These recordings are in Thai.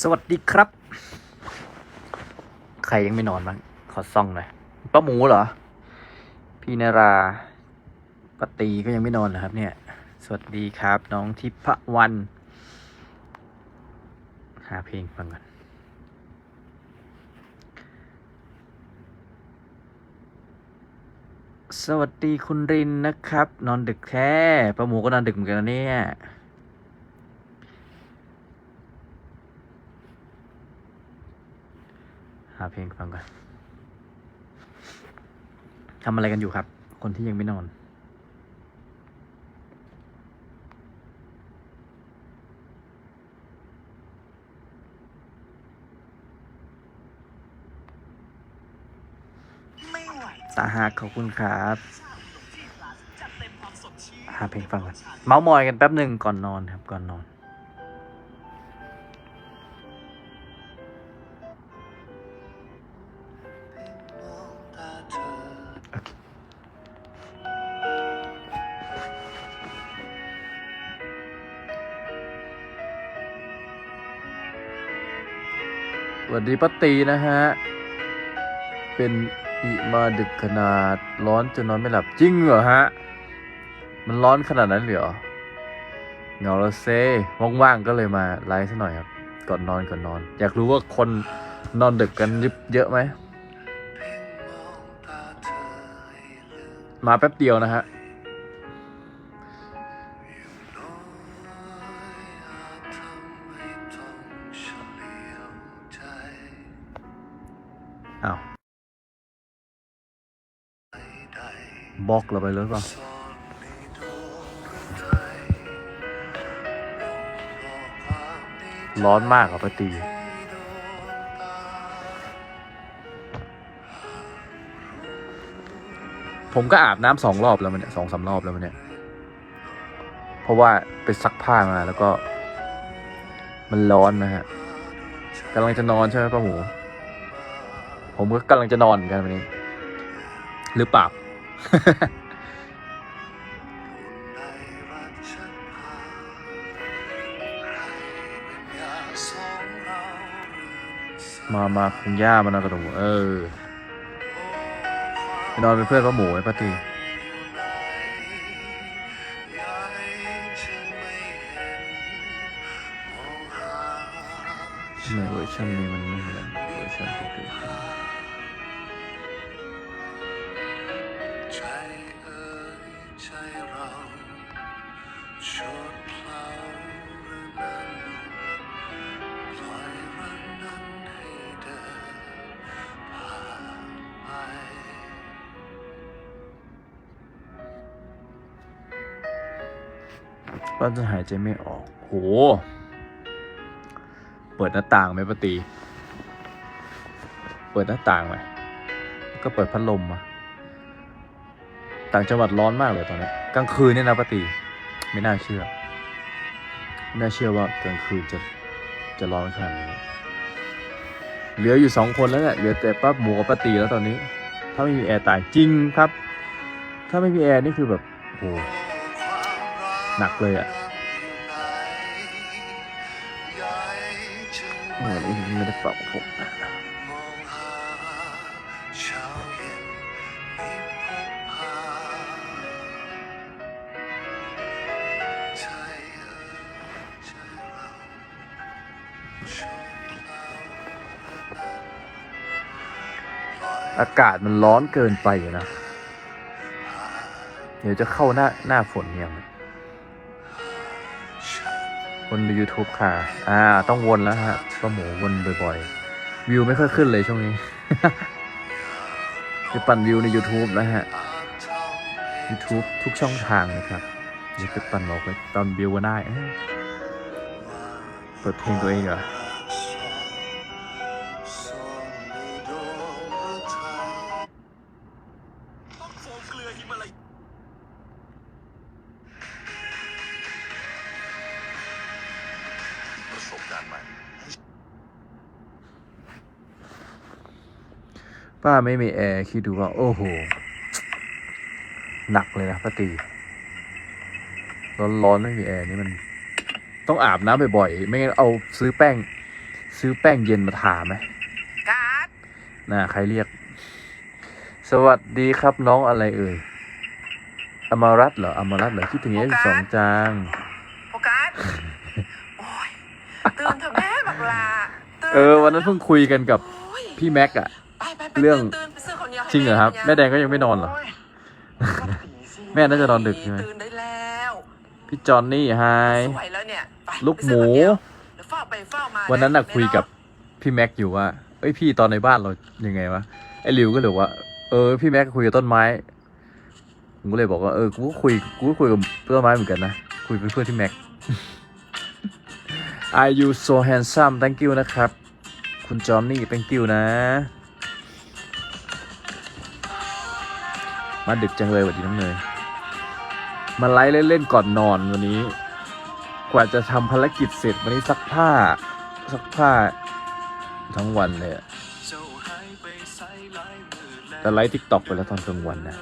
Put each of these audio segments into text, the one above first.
สวัสดีครับ ใครยังไม่นอนบ้าง ขอซ่องหน่อยป้าหมูเหรอ พี่นาราปาตีก็ยังไม่นอนเหรอครับ เนี่ย สวัสดีครับ น้องทิพวัน หาเพลงฟังก่อนสวัสดีคุณรินนะครับ นอนดึกแท้ป้าหมูก็นอนดึกเหมือนกันนะเนี่ย หาเพลงฟังก่อนทำอะไรกันอยู่ครับ คนที่ยังไม่นอน ตาหักขอบคุณครับหาเพลงฟังก่อน เมาส์มอยกันแป๊บหนึ่งก่อนนอนครับ ก่อนนอน ดีป้าตีนะฮะ เป็นอีมาดึกขนาดร้อนจนนอนไม่หลับจริงเหรอฮะ มันร้อนขนาดนั้นเหรอเหงาล้วเซ่ว่างๆก็เลยมาไลฟ์ซะหน่อยครับ ก่อนนอนก่อนนอน อยากรู้ว่าคนนอนดึกกันเยอะไหม มาแป๊บเดียวนะฮะ บล็อกเราไปเลยเปล่าร้อนมากอะปตีผมก็อาบน้ำสองรอบแล้วมันเนี่ยสองสามรอบแล้วมันเนี่ย เพราะว่าไปซักผ้ามาแล้วก็ มันร้อนนะฮะกำลังจะนอนใช่ไหมป้าหมู ผมก็กำลังจะนอนเหมือนกันวันนี้ หรือเปล่า มามาคุณย่ามานอนกับหนูเออไปนอนเป็นเพื่อนป้าหมูไอ้ป้าตีไม่เวอร์ชันนี้มันไม่เหมือนเวอร์ชันที่เคยฟัง ก็จะหายใจไม่ออกโหเปิดหน้าต่างไหมปตี เปิดหน้าต่างไหมก็เปิดพัดลมมาต่างจังหวัดร้อนมากเลยตอนนี้กลางคืนเนี่ยนะปตีไม่น่าเชื่อ ไม่น่าเชื่อว่ากลางคืนจะจะร้อนขนาดนี้ เหลืออยู่สองคนแล้วเนี่ยเหลือแต่ป้าหมูกับป้าตีแล้วตอนนี้ ถ้าไม่มีแอร์ตายจริงครับ ถ้าไม่มีแอร์นี่คือแบบโห หนักเลยอะไม่ได้ปรับผมอากาศมันร้อนเกินไปนะ เดี๋ยวจะเข้าหน้าหน้าฝนเนี่ย วนใน YouTube ค่ะ อ่า ต้องวนแล้วฮะป้าหมูวนบ่อยๆ วิวไม่ค่อยขึ้นเลยช่วงนี้ไปปั่นวิวใน YouTube นะฮะ YouTube ทุกช่องทางนะครับจะไปปั่นบอกไปตอนวิวก็ได้เอ้ยเปิดเพลงตัวเองเหรอ ป้าไม่มีแอร์คิดดูว่า โอ้โห หนักเลยนะป้าตีร้อนๆไม่มีแอร์นี่มัน ต้องอาบน้ำบ่อยๆ ไม่งั้นเอาซื้อแป้ง ซื้อแป้งเย็นมาทาไหมการ์ดน่าใครเรียก สวัสดีครับน้องอะไรเอ่ย อมรัตน์เหรอ อมรัตน์เหรอ คิดถึงเอฟสองจางโฟกัสโอ้ยตื่นเถอะแม่บักลาตื่เออ วันนั้นเพิ่งคุยกันกับโอ้ยพี่แม็กอะไปไปไป เรื่องตื่นตื่นไปซื้อข้าวเหนียวให้จริงเหรอครับนี่ยแม่แดงก็ยังไม่นอนเหรอ แม่น่าจะนอนดึกใช่ไหมตื่นได้แล้วพี่จอนนี่ไฮสวยแล้วเนี่ยไปลูกหมูไปซื้อข้าวเหนียวเดี๋ยวเฝ้าไปเฝ้ามาวันนั้นน่ะเยคุยกับพี่แม็กอยู่ว่า เอ้ยพี่ตอนในบ้านเรายังไงวะ ไอ้หลิวก็เลยบอกว่า เออพี่แม็กคุยกับต้นไม้ ผมก็เลยบอกว่าเออ กูก็คุย กูก็คุยกับต้นไม้เหมือนกันนะ คุยเป็นเพื่อนที่แม็ก Are you so handsome thank you นะครับ คุณจอนนี่ thank you นะ มาดึกจังเลยวัสดีน้องเนยมาไลฟ์เล่นๆก่อนนอนวันนี้ กว่าจะทำภารกิจเสร็จวันนี้ซักผ้าซักผ้าทั้งวันเลยอะแต่ไลฟ์ทิกตอกไปแล้วตอนกลางวันนะ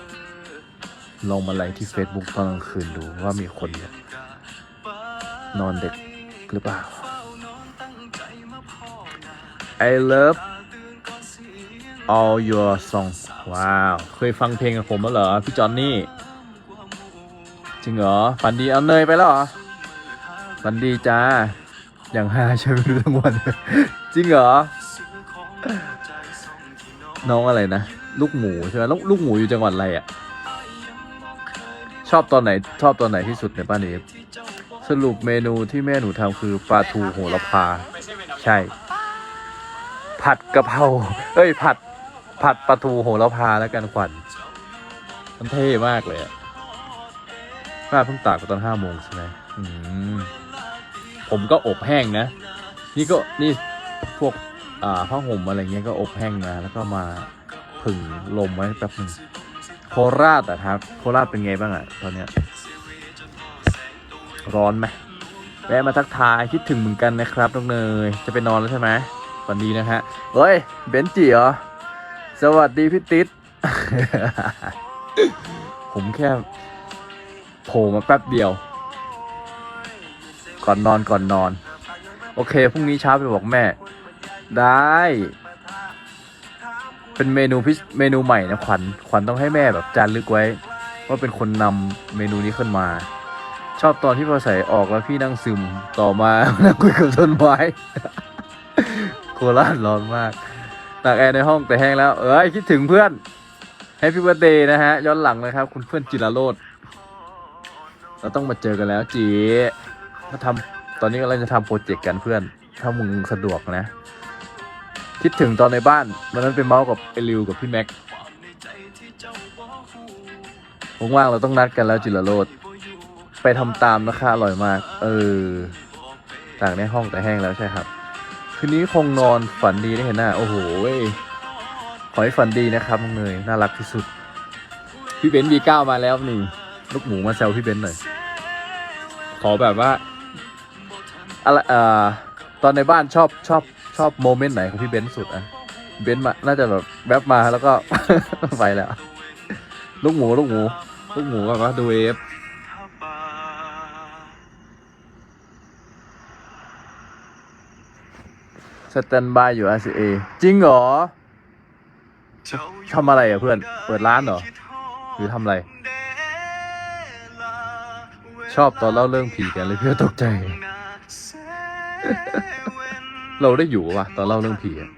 ลองมาไลฟ์ที่ Facebook ตอนกลางคืนดูว่ามีคนเนี่ยนอนเด็กหรือเปล่า I love all your songs ว้าว เคยฟังเพลงกับผมแล้วเหรอ พี่จอนนี่ จริงเหรอ ฝันดีเอาเนยไปแล้วเหรอ ฝันดีจ้า อย่างฮาใช่ไหมรู้ทั้งวัน จริงเหรอ น้องอะไรนะ ลูกหมูใช่ไหมลูกลูกหมูอยู่จังหวัดอะไรอะ ชอบตอนไหน ชอบตอนไหนที่สุดในบ้านเอฟสรุปเมนูที่แม่หนูทำคือปลาทูโหระพา ใช่ ผัดกะเพราเอ้ย ผัด ผัดปลาทูโหระพาแล้วกันขวัญมันเท่มากเลยอะป้าเพิ่งตากไปตอนห้าโมงใช่ไหมอืมผมก็อบแห้งนะ นี่ก็นี่พวกอ่าผ้าห่มอะไรเงี้ยก็อบแห้งมาแล้วก็มาผึ่งลมไว้แป๊บหนึงโคราชอะครับ โคราชเป็นไงบ้างอะตอนเนี้ย ร้อนไหมแวะมาทักทายคิดถึงเหมือนกันนะครับน้องเนย จะไปนอนแล้วใช่ไหมวันนี้นะฮะเฮ้ย เบนจีเหรอ สวัสดีพี่ติ๊ดผมแค่โผล่มาแป๊บเดียว ก่อนนอนก่อนนอน โอเคพรุ่งนี้เช้าไปบอกแม่ ได้ เป็นเมนูพิเมนูใหม่นะขวัญขวัญต้องให้แม่แบบจารึกไว้ ว่าเป็นคนนำเมนูนี้ขึ้นมา ชอบตอนที่พอใส่ออกแล้วพี่นั่งซึมต่อมานั่งคุยกับต้นไม้โคราชร้อนมาก ตากแอร์ในห้องแต่แห้งแล้ว เอ้ยคิดถึงเพื่อนให้พี่เบ r ร์เดย์นะฮะ ย้อนหลังนะครับ คุณเพื่อนจิราโรดเราต้องมาเจอกันแล้วจีมาทำตอนนี้กำลังจะทำโปรเจกต์กันเพื่อน ถ้ามึงสะดวกนะ คิดถึงตอนในบ้านวันนั้นไปเมาส์กับไอริวกับพี่แม็กว่างๆเราต้องนัดกันแล้วจิราโรดไปทำตามนะคะอร่อยมาก เออตางในห้องแต่แห้งแล้วใช่ครับ คืนนี้คงนอนฝันดีได้เห็นหน้า โอ้โหขอให้ฝันดีนะครับน้องเนยน่ารักที่สุด พี่เบนซ์วีเก้ามาแล้วนี่ ลูกหมูมาแซวพี่เบนซ์หน่อย ขอแบบว่าอะไรเอ่อตอนในบ้านชอบชอบชอบโมเมนต์ไหนของพี่เบนซ์สุดอะเบนซ์มาน่าจะแบบแวบมาแล้วก็ ไปแล้ว ลูกหมูลูกหมู ลูกหมูแบบว่าดูเอฟ สแตนบายอยู่ RCA จริงเหรอทำอะไรอะเพื่อน เปิดร้านเหรอ หรือทำอะไร ชอบตอนเล่าเรื่องผีกันเลยเพื่อตกใจ เราได้อยู่ปะตอนเล่าเรื่องผีอะ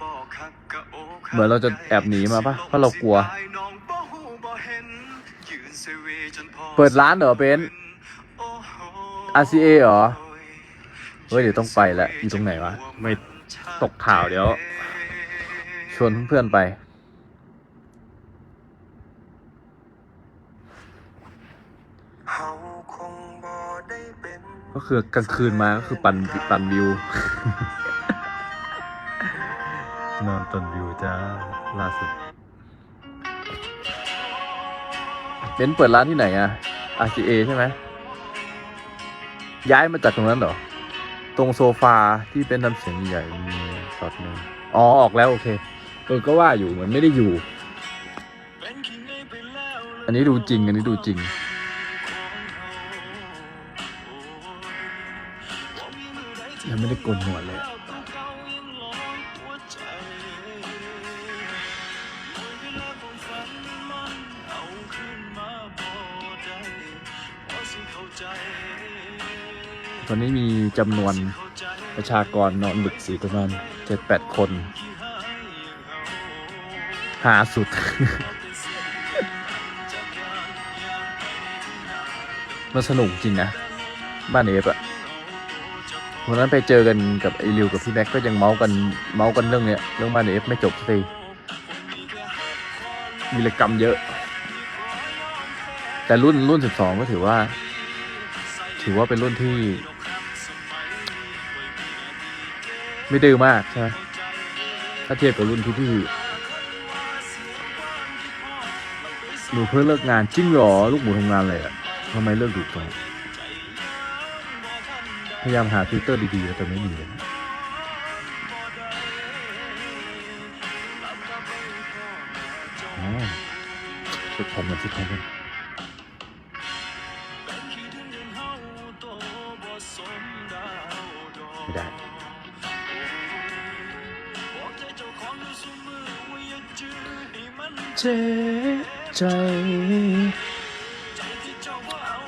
เหมือนเราจะแอบหนีมาปะเพราะเรากลัว เปิดร้านเหรอเบนซ์ RCA เหรอ เฮ้ยเดี๋ยวต้องไปแล้วอยู่ตรงไหนวะ ไม่ ตกข่าวเดี๋ยว ชวนเพื่อนๆไปเขาคงบ่ได้เป็นก็คือกลางคืนมาก็คือปั่นปั่นวิวนอนตนวิวจ้าล่าสุดเบนซ์เปิดร้านที่ไหนอะ RCA ใช่ไหม ย้ายมาจากตรงนั้นเหรอ ตรงโซฟาที่เป็นทำเสียงใหญ่มีช็อตหนึ่งอ๋อออกแล้วโอเคเออก็ว่าอยู่เหมือนไม่ได้อยู่ อันนี้ดูจริง อันนี้ดูจริง ยังไม่ได้โกนหัวเลยอะ ตอนนี้มีจำนวนประชากรนอนดึกสี่ประมาณเจ็ดแปดคน หาสุด มันสนุกจริงนะ บ้านเอฟอะวันนั้นไปเจอกันกับไอริวกับพี่แม็กก็ยังเมาส์กันเมาส์กันเรื่องเนี้ยเรื่องบ้านเอฟไม่จบสักทีมีรกรรมเยอะ แต่รุ่นรุ่นสิบสองก็ถือว่า ถือว่าเป็นรุ่นที่ ไม่ดื้อมากใช่ไหมถ้าเทียบกับรุ่นที่พี่หนูเพิ่งเลิกงานจริงเหรอลูกหมูทำงานเลยอะทำไมเลิกดึกจังพยายามหาฟิลเตอร์ดีๆแต่ไม่มีเลยอ๋อเช็คผมกันเช็คผมกันไม่ จใจ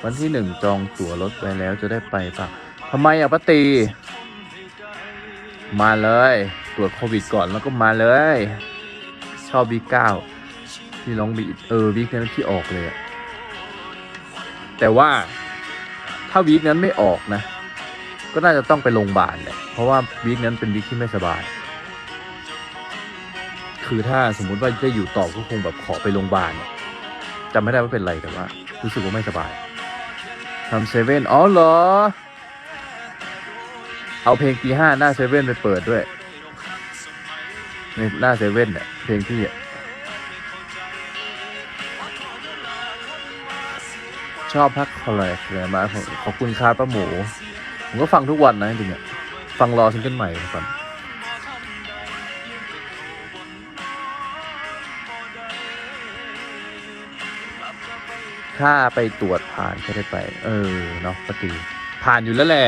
วันที่หนึ่งจองตั๋วรถไปแล้วจะได้ไปปะทำไมอะป้าตี มาเลย ตรวจโควิดก่อนแล้วก็มาเลย ชอบวีเก้าพี่ร้องบีเออวีคนั้นพี่ออกเลยอะแต่ว่าถ้าวีคนั้นไม่ออกนะ ก็น่าจะต้องไปโรงพยาบาลแหละเพราะว่าวีคนั้นเป็นวีคที่ไม่สบาย คือถ้าสมมุติว่าจะอยู่ต่อก็คงแบบขอไปโรงพยาบาลจำไม่ได้ว่าเป็นไรแต่ว่า รู้สึกว่าไม่สบายทำเซเว่นอ๋อเหรอ เอาเพลงตีห้าหน้าเซเว่นไปเปิดด้วยในหน้าเซเว่นเนี่ยเพลงพี่ชอบพักคอลเลกเลยมาขอบคุณครับป้าหมู ผมก็ฟังทุกวันนะจริงๆฟังรอซิงเกิลใหม่ก่อน ถ้าไปตรวจผ่านก็ได้ไป เออเนาะปกติผ่านอยู่แล้วแหละ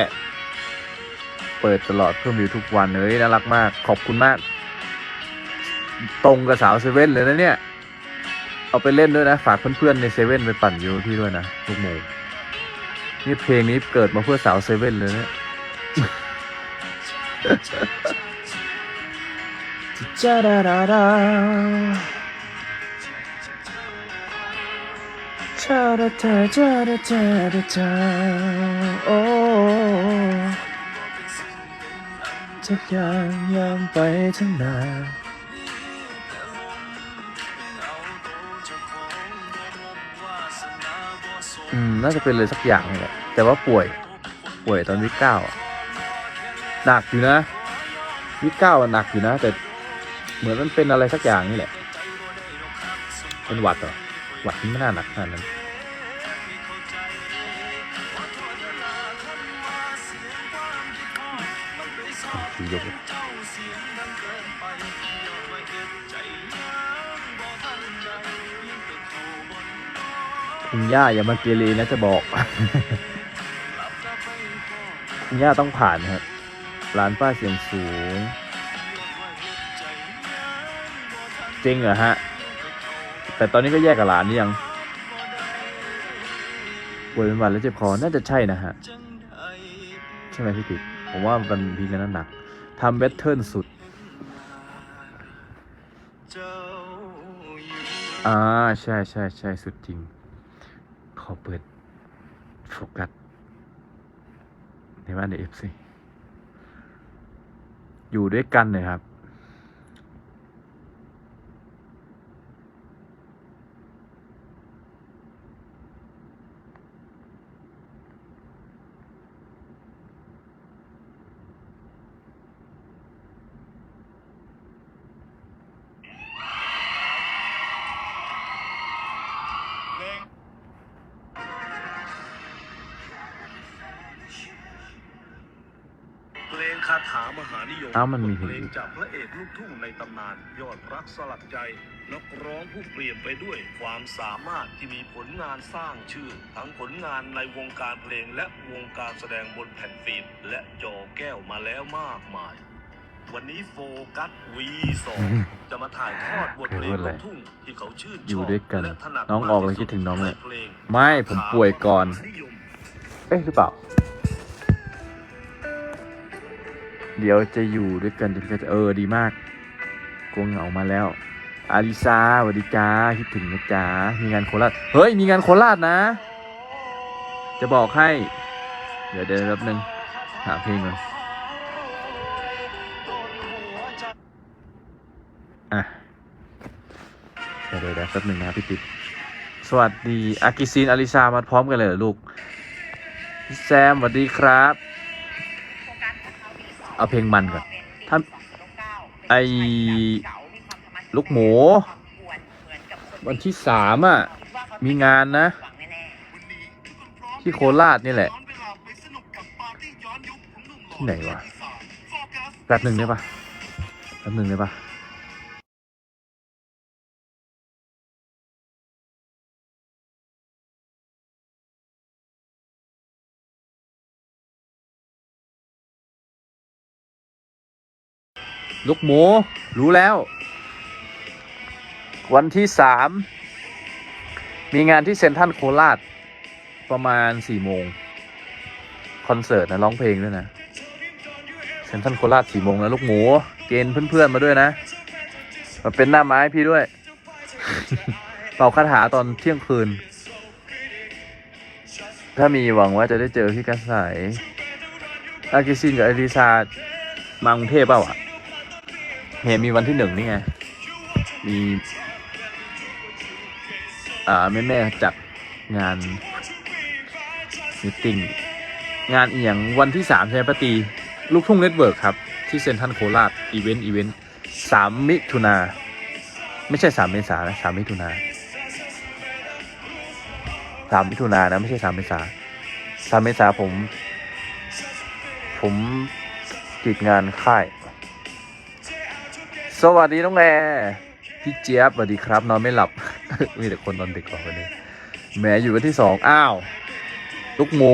เปิดตลอดเพิ่มวิวทุกวันเลยน่ารักมาก ขอบคุณมาก ตรงกับสาวเซเว่นเลยนะเนี่ย เอาไปเล่นด้วยนะ ฝากเพื่อนๆในเซเว่นไปปั่นวิวพี่ด้วยนะลูกหมูนี่เพลงนี้เกิดมาเพื่อสาวเซเว่นเลยเนี่ยจ้าดาดา ดาชาดาชาชาดาชาดาชาโอ้ทุกอย่างยังไปทั้งนานอืม น่าจะเป็นเลยสักอย่างนี่แหละแต่ว่าป่วย ป่วยตอนวิกเก้าหนักอยู่นะวิกเก้าหนักอยู่นะ แต่เหมือนมันเป็นอะไรสักอย่างนี่แหละเป็นหวัดเหรอหวัดมันไม่น่าหนักขนาดนั้น ยกคุณย่าอย่ามาเกเรนะจะบอก คุณย่าต้องผ่านครับร้านป้าเสียงสูง จริงเหรอฮะ แต่ตอนนี้ก็แยกกับหลานหรือยังป่วยเป็นหวัดแล้วเจ็บคอ น่าจะใช่นะฮะ ใช่ไหมพี่ติ๊กผมว่ามันพีกันนั้นหนัก ทำเวทเทิร์นสุด อ่า ใช่ใช่ใช่สุดจริง ขอเปิด โฟกัสในบ้านในเอฟซีอยู่ด้วยกันเลยครับ เพลงคาถามหานิยมอ้าวมันมีบทเพลงจากพระเอกลูกทุ่งในตำนาน ยอดรักสลักใจ นักร้องผู้เปลี่ยนไปด้วยความสามารถที่มีผลงานสร้างชื่อ ทั้งผลงานในวงการเพลงและวงการแสดงบนแผ่นฟิล์มและจอแก้วมาแล้วมากมาย วันนี้โฟกัสวีสองจะมาถ่ายทอดบทเพลงลูกทุ่งที่เขาชื่นชอบอยู่ด้วยกันและถนัดน้องออกเลยมากที่คิดถึงน้องเลยในเพลงไม่ผมป่วยก่อนนิยมเอ๊ะหรือเปล่า เดี๋ยวจะอยู่ด้วยกันจนก็จะเออดีมากกลัวเหงามาแล้ว อาริซาสวัสดีจ้าคิดถึงนะจ๊ะมีงานโคราชเฮ้ยมีงานโคราชนะ จะบอกให้ เดี๋ยวเดี๋ยวแป๊บนึงหาเพลงก่อนอะเดี๋ยวเดี๋ยวแป๊บนึงนะพี่ติ๊บสวัสดีอากิซินอาริซามาพร้อมกันเลยเหรอลูกแซมสวัสดีครับ เอาเพลงมันก่อนถ้าไอลูกหมู วันที่สามอะ มีงานนะ ที่โคราชนี่แหละ ที่ไหนวะแป๊บหนึ่งได้ปะแป๊บหนึ่งได้ปะ ลูกหมู รู้แล้ว วันที่สามมีงานที่เซนทรัลโคราชประมาณสี่โมงคอนเสิร์ตนะร้องเพลงด้วยนะเซนทรัลโคราชสี่โมงนะลูกหมู เกณฑ์เพื่อนๆมาด้วยนะมาเป็นหน้าไม้พี่ด้วย เป่าคาถาตอนเที่ยงคืน ถ้ามีหวังว่าจะได้เจอพี่กระสายอากิซินกับอลิซามากรุงเทพเปล่าอะ เห็นมีวันที่หนึ่งนี่ไง มี อ่า แม่แม่ๆจัดงานมิติ้งงานอียงวันที่สามใช่ไหมปตีลูกทุ่งเน็ตเวิร์กครับ ที่เซ็นทรัลโคราชอีเวนต์อีเวนต์สามมิถุนา ไม่ใช่สามเมษานะสามมิถุนาสามมิถุนานะไม่ใช่สามเมษาสามเมษาผม ผมติดงานค่าย สวัสดีน้องแอร์พี่เจี๊ยบสวัสดีครับ นอนไม่หลับ มีแต่คนนอนดึกกว่าวันนี้แหมอยู่วันที่สองอ้าวลูกหมู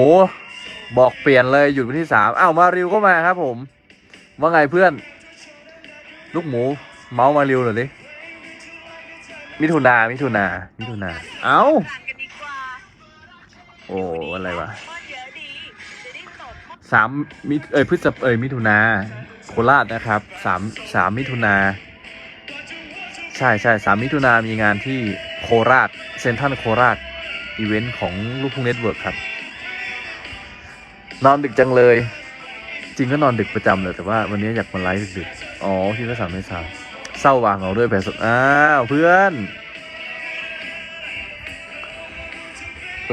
บอกเปลี่ยนเลยหยุดวันที่สามอ้าวมาริวก็มาครับผม ว่าไงเพื่อน ลูกหมู เมาส์มาริวหน่อยดิมิถุนา มิถุนา มิถุนา เอ้ากันดีกว่าโอ้ อะไรวะสามมิเอ้ยพฤษภเอ้ยมิถุนา ราชนะครับสามสามมิถุนาใช่ใช่สามมิถุนามีงานที่โคราชเซนทรัลโคราชอีเวนต์ของลูกทุ่งเน็ตเวิร์กครับ นอนดึกจังเลย จริงก็นอนดึกประจำเลยแต่ว่าวันนี้อยากมาไลฟ์ดึกๆอ๋อพี่ก็สามไม่สามเศร้าวางเอาด้วยแผลสดอ้าวเพื่อน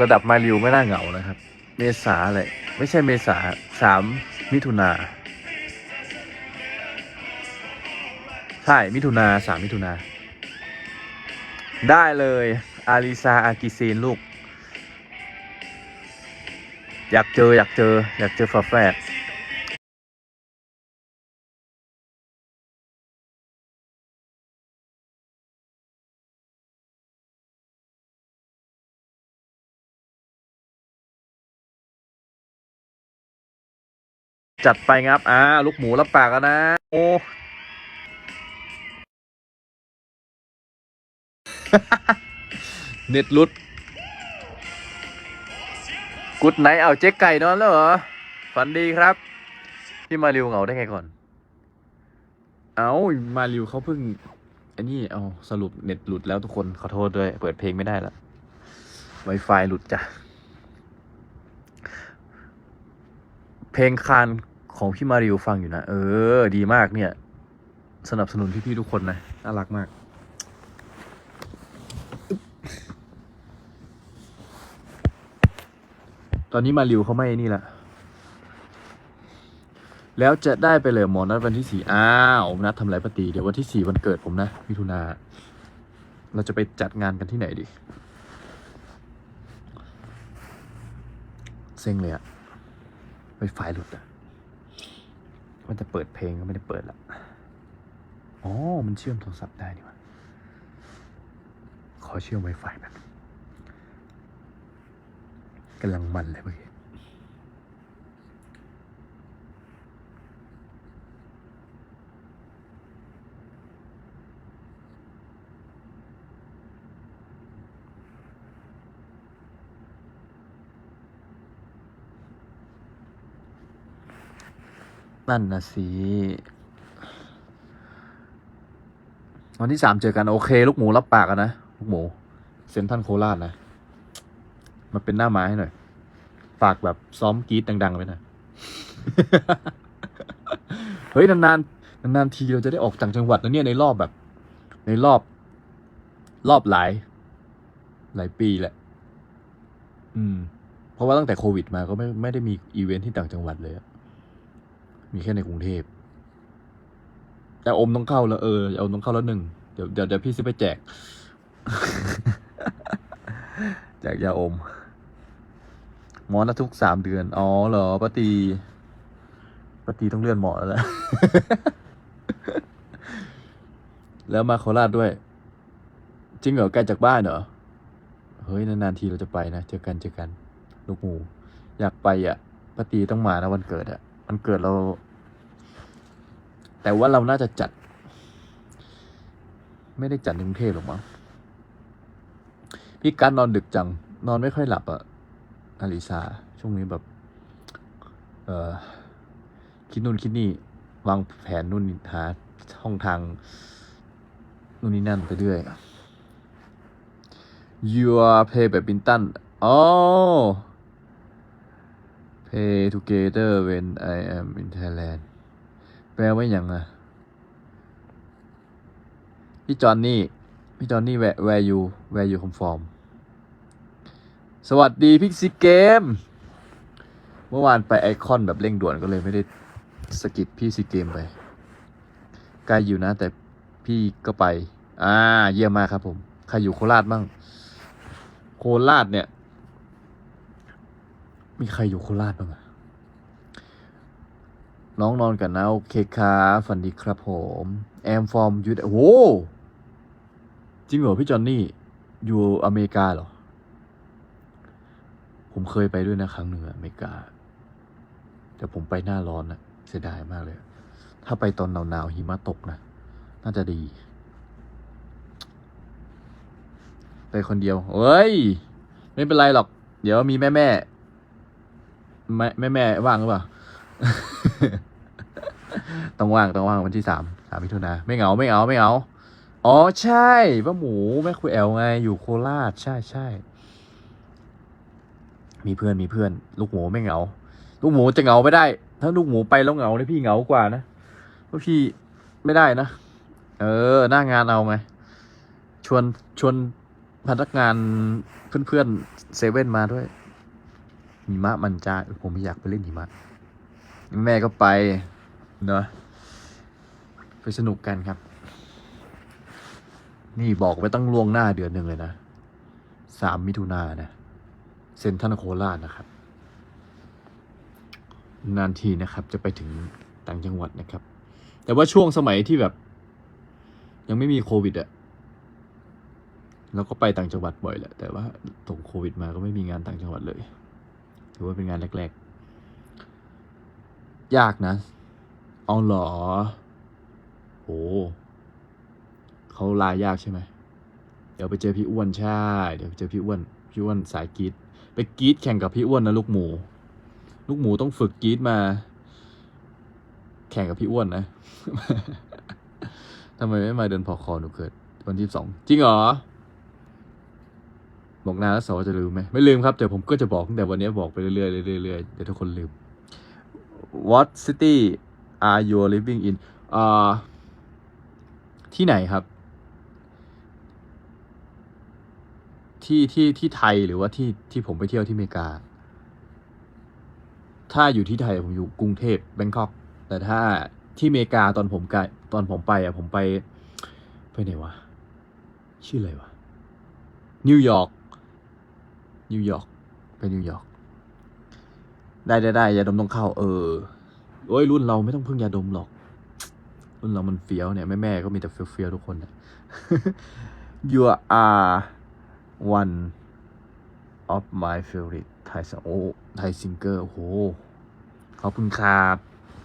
ระดับมาริวไม่น่าเหงานะครับ เมษาเลยไม่ใช่เมษาสามมิถุนา ใช่ มิถุนาสามมิถุนาได้เลย อาริซาอากิซีนลูก อยากเจอ อยากเจอ อยากเจอฝาแฝดจัดไปครับ อ่า ลูกหมูรับปากแล้วนะ โอ้ เน็ตลุดกุดไหนเอาเจ๊กไก่นอนแล้วเหรอ ฝันดีครับ พี่มาริวเหงาได้ไงก่อน เอามาริวเขาเพิ่งอันนี้เอาสรุปเน็ตหลุดแล้วทุกคนขอโทษด้วย เปิดเพลงไม่ได้ละ Wi-Fi หลุดจ้ะ เพลงคานของพี่มาริวฟังอยู่นะ เออ ดีมากเนี่ย สนับสนุนพี่ๆทุกคนนะ น่ารักมาก ตอนนี้มาริวเขาไม่นี่ละแล้วจะได้ไปเลยหมอนัดวันที่สี่อ้าวนัดทำไรปฏิเดี๋ยววันที่สี่วันเกิดผมนะมิถุนาเราจะไปจัดงานกันที่ไหนดีเซ็งเลยอะไวไฟหลุดอะมันจะเปิดเพลงก็ไม่ได้เปิดละอ๋อ มันเชื่อมโทรศัพท์ได้นี่วะขอเชื่อม Wi-Fi แบบ กำลังมันเลยเมื่อนนั่นนะสิวันที่สามเจอกันโอเค ลูกหมูรับปากกันนะ ลูกหมู เซนทันโคราชนะ มาเป็นหน้าไม้ให้หน่อย ฝากแบบซ้อมกรีดดังๆไว้หน่อย เฮ้ย นานๆ นานๆ ทีเราจะได้ออกต่างจังหวัดนะเนี่ยในรอบแบบ ในรอบ รอบหลาย หลายปีแหละ อืม เพราะว่าตั้งแต่โควิดมาก็ไม่ไม่ได้มีอีเวนท์ที่ต่างจังหวัดเลยมีแค่ในกรุงเทพ แต่อมต้องเข้าแล้วเออเอาต้องเข้าแล้วหนึ่งเดี๋ยวเดี๋ยวเดี๋ยวพี่ซื้อไปแจก แจกยาอม หมอนัดทุกสามเดือน อ๋อเหรอป้าตีป้าตีต้องเลื่อนหมอแล้วแหละแล้วมาโคราชด้วย จริงเหรอไกลจากบ้านเหรอ เฮ้ย นานๆทีเราจะไปนะ เจอกันเจอกัน ลูกหมู อยากไปอะป้าตีต้องมานะวันเกิดอะวันเกิดเรา แต่ว่าเราน่าจะจัด ไม่ได้จัดในกรุงเทพหรอกมั้งพี่การนอนดึกจัง นอนไม่ค่อยหลับอะ อลิซาช่วงนี้แบบ เออคิดนู่นคิดนี่ วางแผนนู่นหาช่องทางนู่นนี่นั่นไปเรื่อย you are play แบบบินตันอ๋อ play together when I am in Thailand แปลว่าอย่างอะพี่จอนนี่ พี่จอนนี่แวร์แวร์ยูแวร์ยูคอมฟอร์ม สวัสดีพิกซิเกม เมื่อวานไปไอคอนแบบเร่งด่วนก็เลยไม่ได้สกิปพี่ซีเกมไปไกลอยู่นะ แต่พี่ก็ไป อ่า เยี่ยมมากครับผม ใครอยู่โคราชบ้าง โคราชเนี่ย มีใครอยู่โคราชบ้างอะน้องนอนกันนะโอเคครับฝันดีครับผมแอมฟอร์มยูโอ้จริงเหรอพี่จอนนี่ อยู่อเมริกาเหรอ ผมเคยไปด้วยนะครั้งหนึ่งอะเมริกา แต่ผมไปหน้าร้อนนะเสียดายมากเลย ถ้าไปตอนหนาวๆหิมะตกนะ น่าจะดี ไปคนเดียวเอ้ย ไม่เป็นไรหรอก เดี๋ยวมีแม่แม่แม่แม่แม่ว่างหรือเปล่า ต้องว่างต้องว่างวันที่สามสามมิถุนาไม่เหงาไม่เหงาไม่เหงา อ๋อใช่ป้าหมูแม่คุยแอลไงอยู่โคราชใช่ใช่ มีเพื่อนมีเพื่อน ลูกหมูไม่เหงา ลูกหมูจะเหงาไม่ได้ ถ้าลูกหมูไปแล้วเหงาเนี่ยพี่เหงากว่านะเพราะพี่ไม่ได้นะ เออ หน้างานเอาไง ชวนชวนพนักงานเพื่อนๆเซเว่นมาด้วยหิมะมันจ้าผมไม่อยากไปเล่นหิมะ แม่ก็ไปเนอะไปสนุกกันครับ นี่บอกไว้ตั้งล่วงหน้าเดือนหนึ่งเลยนะสามมิถุนายนนะ เซนทรัลโคราชนะครับ นานทีนะครับจะไปถึงต่างจังหวัดนะครับ แต่ว่าช่วงสมัยที่แบบ ยังไม่มีโควิดอะเราก็ไปต่างจังหวัดบ่อยแหละแต่ว่าตกโควิดมาก็ไม่มีงานต่างจังหวัดเลยถือว่าเป็นงานแรกๆ ยากนะเอาหรอโหเขาลายากใช่ไหมเดี๋ยวไปเจอพี่อ้วนใช่ เดี๋ยวไปเจอพี่อ้วน พี่อ้วนสายกีด ไปกรีดแข่งกับพี่อ้วนนะลูกหมู ลูกหมูต้องฝึกกรีดมา แข่งกับพี่อ้วนนะทำไมไม่มาเดินพอคอหนูเกิดวันที่สองจริงเหรอบอกนานแล้วสอจะลืมไหมไม่ลืมครับ แต่ผมก็จะบอกตั้งแต่วันนี้บอกไปเรื่อยๆเรื่อยๆเรื่อยๆเดี๋ยวทุกคนลืม What city are you living in อ่าที่ไหนครับ ที่ที่ที่ไทยหรือว่าที่ที่ผมไปเที่ยวที่อเมริกา ถ้าอยู่ที่ไทยผมอยู่กรุงเทพแบงคอก แต่ถ้าที่อเมริกาตอนผมไกตอนผมไปอะผมไปไปไหนวะ ชื่ออะไรวะ นิวยอร์ก นิวยอร์กไปนิวยอร์ก ได้ได้ได้ยาดมต้องเข้า เออ โอ้ยรุ่นเราไม่ต้องพึ่งยาดมหรอก รุ่นเรามันเฟี้ยวเนี่ยแม่แม่ก็มีแต่เฟี้ยวๆทุกคนนะ you are one of my favorite Thai song โอ้ไทยซิงเกอร์โอ้โหขอบคุณครับ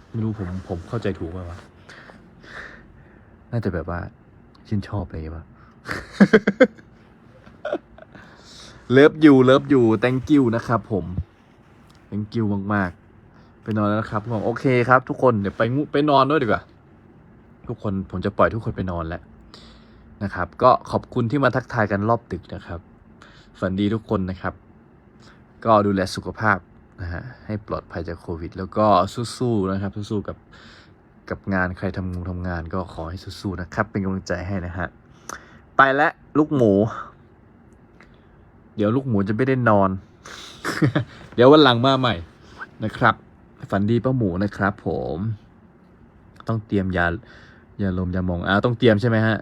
ไม่รู้ผมผมเข้าใจถูกไหมวะ น่าจะแบบว่าชื่นชอบอะไรปะเลิฟยูเลิฟยู thank you นะครับผม thank you มาก ๆ ไปนอนแล้วนะครับผมโอเคครับทุกคนเดี๋ยวไปงูไปนอนด้วยดีกว่า ทุกคนผมจะปล่อยทุกคนไปนอนแล้วนะครับ ก็ขอบคุณที่มาทักทายกันรอบดึกนะครับ ฝันดีทุกคนนะครับ ก็ดูแลสุขภาพนะฮะให้ปลอดภัยจากโควิด แล้วก็สู้ๆนะครับสู้ๆกับกับงานใครทำงานทำงานก็ขอให้สู้ๆนะครับ เป็นกำลังใจให้นะฮะไปแล้วลูกหมู เดี๋ยวลูกหมูจะไม่ได้นอน เดี๋ยววันหลังมาใหม่นะครับ ฝันดีป้าหมูนะครับ ผม ต้องเตรียมยายาลมยาหมองอ้าต้องเตรียมใช่ไหมฮะ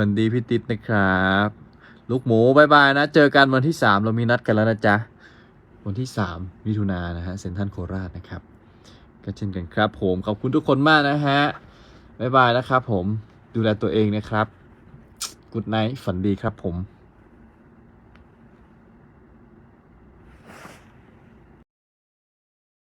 วันดีพี่ติ๊ดนะครับ ลูกหมูบายบายนะ เจอกันวันที่สามเรามีนัดกันแล้วนะจ๊ะ วันที่สามมิถุนายนนะฮะเซ็นทรัลโคราชนะครับ ก็เช่นกันครับผม ขอบคุณทุกคนมากนะฮะบายบายนะครับผม ดูแลตัวเองนะครับ กุดไนท์ฝันดีครับผม